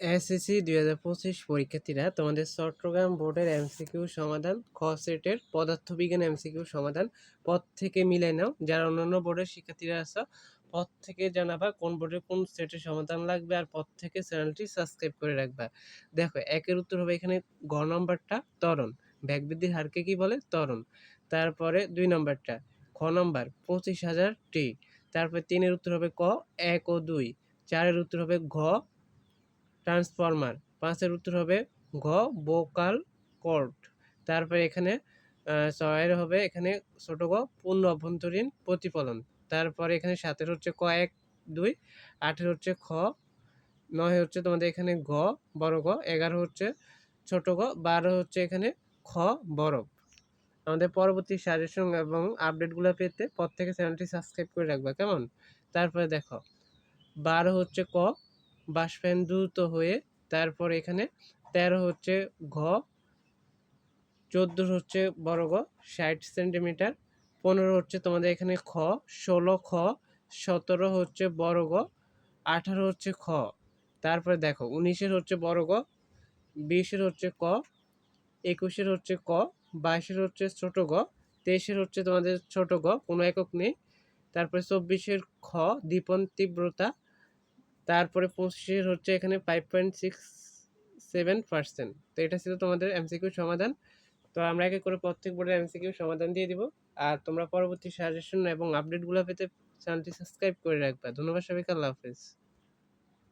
SSC দুই হাজার পঁচিশ পরীক্ষার্থীরা তোমাদের চট্টগ্রাম বোর্ডের এমসিকিউ সমাধান খ সেটের পদার্থবিজ্ঞান এমসিকিউ সমাধান পদ থেকে মিলে নাও। যারা অন্যান্য বোর্ডের শিক্ষার্থীরা আছে পদ থেকে জানাবা কোন বোর্ডের কোন সেটের সমাধান লাগবে আর পদ থেকে চ্যানেলটি সাবস্ক্রাইব করে রাখবা। দেখো, একের উত্তর হবে এখানে গ নম্বরটা, ত্বরণ। ব্যাগ বৃদ্ধির হারকে কি বলে? ত্বরণ। তারপরে দুই নম্বরটা, খ নম্বর, পঁচিশ হাজার টি। তারপরে তিনের উত্তর হবে ক, এক ও দুই। চারের উত্তর হবে ঘ ট্রান্সফরমার। পাঁচের উত্তর হবে ঘ, বোকাল কোর্ট তারপরে এখানে ছয়ের হবে এখানে ছোট গ, পূর্ণ অভ্যন্তরীণ প্রতিফলন। তারপরে এখানে সাতের হচ্ছে ক, এক, দুই, আটের হচ্ছে খ, নয় হচ্ছে তোমাদের এখানে ঘ বড় গ, এগারো হচ্ছে ছোট গ, বারো হচ্ছে এখানে খ বরফ আমাদের পরবর্তী সাজেশন এবং আপডেটগুলো পেতে পর থেকে চ্যানেলটি সাবস্ক্রাইব করে রাখবা, কেমন? তারপরে দেখো, বারো হচ্ছে ক বাষ্পায়ন দ্রুত হয়ে তারপর এখানে তেরো হচ্ছে ঘ, চোদ্দ হচ্ছে বড় গ, ষাট সেন্টিমিটার, পনেরো হচ্ছে তোমাদের এখানে খ, ষোলো খ, সতেরো হচ্ছে বড় গ, আঠারো হচ্ছে খ। তারপরে দেখো, উনিশের হচ্ছে বড় গ, বিশের হচ্ছে ক, একুশের হচ্ছে ক, বাইশের হচ্ছে ছোট গ, তেইশের হচ্ছে তোমাদের ছোট গ, কোনো একক নেই। তারপরে চব্বিশের খ দীপন তীব্রতা তারপরে পঁচিশের হচ্ছে এখানে five point six seven percent তো এটা ছিল তোমাদের এমসিকিউ সমাধান। তো আমরা একে করে প্রত্যেক বোর্ডের এমসিকিউ সমাধান দিয়ে দিব। আর তোমরা পরবর্তী সাজেশন এবং আপডেটগুলো পেতে চ্যানেলটি সাবস্ক্রাইব করে রাখবা। ধন্যবাদ সবাইকে, আল্লাহ হাফেজ।